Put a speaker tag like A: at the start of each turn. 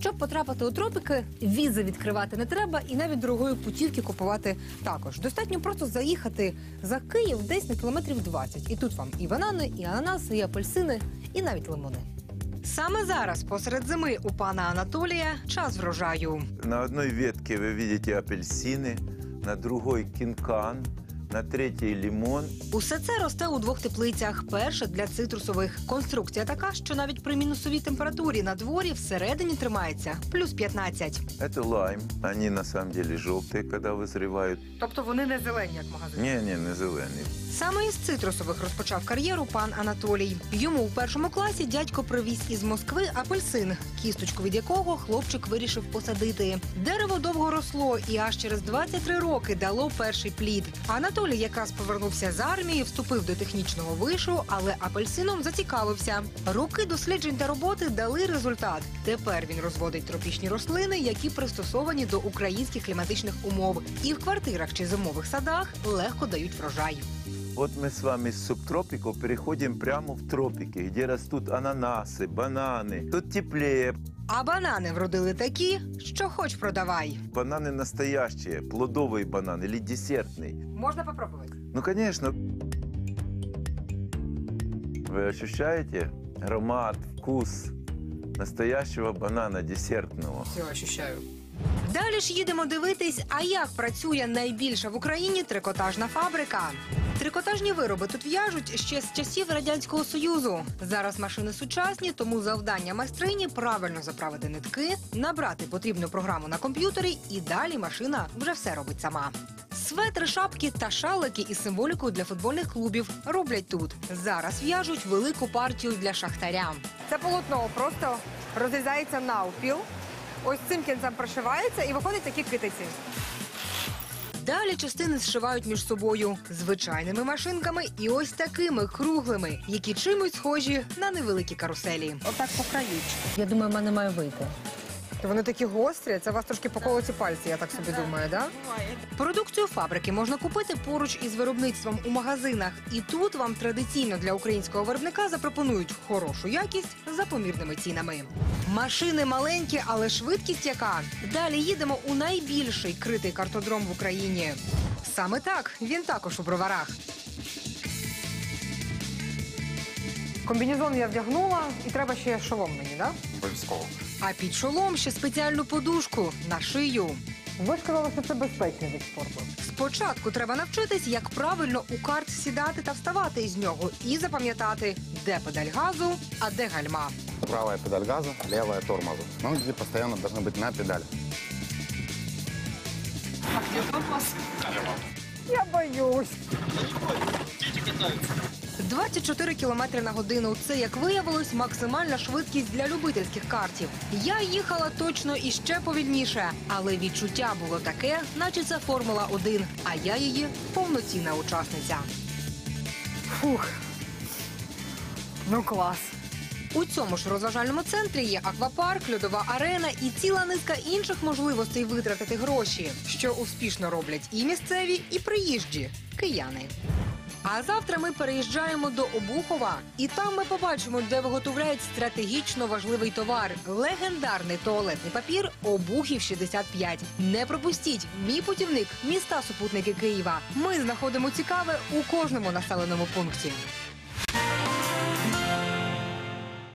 A: Щоб потрапити у тропіки, візи відкривати не треба, і навіть дорогої путівки купувати також. Достатньо просто заїхати за Київ десь на кілометрів 20. І тут вам і банани, і ананаси, і апельсини, і навіть лимони. Саме зараз, посеред зими, у пана Анатолія час врожаю.
B: На одной ветке вы видите апельсины, на другой кинкан, на третьей лимон.
A: Усе це росте у двох теплицях. Перша для цитрусових. Конструкція така, що навіть при мінусовій температурі на дворі всередині тримається плюс 15.
B: Это лайм. Они на самом деле желтые, когда вызревают.
A: Тобто вони не зелені, як магазин.
B: Не, не, не зеленые.
A: Саме із цитрусових розпочав кар'єру пан Анатолій. Йому у першому класі дядько привіз із Москви апельсин, кісточку від якого хлопчик вирішив посадити. Дерево довго росло і аж через 23 роки дало перший плід. Анатолій якраз повернувся з армії, вступив до технічного вишу, але апельсином зацікавився. Роки досліджень та роботи дали результат. Тепер він розводить тропічні рослини, які пристосовані до українських кліматичних умов, і в квартирах чи зимових садах легко дають врожай.
B: Вот мы с вами с субтропиков переходим прямо в тропики, где растут ананасы, бананы. Тут теплее.
A: А банани вродили такі, що хоч продавай.
B: Бананы настоящие, плодовый банан или десертный.
A: Можна попробувати.
B: Ну, конечно. Вы ощущаете аромат, вкус настоящего банана десертного?
A: Все ощущаю. Далі ж їдемо дивитись, а як працює найбільша в Україні трикотажна фабрика. Трикотажні вироби тут в'яжуть ще з часів радянського союзу. Зараз машини сучасні, тому завдання майстрині правильно заправити нитки, набрати потрібну програму на комп'ютері, і далі машина вже все робить сама. Светри, шапки та шалики із символікою для футбольних клубів роблять тут. Зараз в'яжуть велику партію для шахтаря. Це полотно просто розрізається навпіл. Ось цим кінцем прошивається і виходять такі китиці. Далі частини зшивають між собою звичайними машинками і ось такими круглими, які чимось схожі на невеликі каруселі.
C: Отак по краючку.
D: Я думаю, в мене має вийти.
A: Вони такі гострі, це у вас трошки поколоті пальці, я так собі думаю, да? Продукцію фабрики можна купити поруч із виробництвом у магазинах. І тут вам традиційно для українського виробника запропонують хорошу якість за помірними цінами. Машини маленькі, але швидкість яка. Далі їдемо у найбільший критий картодром в Україні. Саме так він також у броварах. Комбінезон я вдягнула, і треба ще шолом мені, так?
E: Обов'язково.
A: А під шолом ще спеціальну подушку на шию.
D: Ви сказали, що це безпечний від спорту.
A: Спочатку треба навчитись, як правильно у карт сідати та вставати із нього, і запам'ятати, де педаль газу, а де гальма.
E: Правая педаль газа, левая тормоза. Ноги постоянно должны быть на педаль.
D: Я боюсь.
A: 24 кілометри на годину. Це, як виявилось, максимальна швидкість для любительських картів. Я їхала точно і ще повільніше, але відчуття було таке, наче це Формула 1, а я її повноцінна учасниця. Фух. Ну клас. У цьому ж розважальному центрі є аквапарк, льодова арена і ціла низка інших можливостей витратити гроші, що успішно роблять і місцеві, і приїжджі кияни. А завтра ми переїжджаємо до Обухова, і там ми побачимо, де виготовляють стратегічно важливий товар легендарний туалетний папір Обухів 65. Не пропустіть мій путівник міста супутники Києва. Ми знаходимо цікаве у кожному населеному пункті.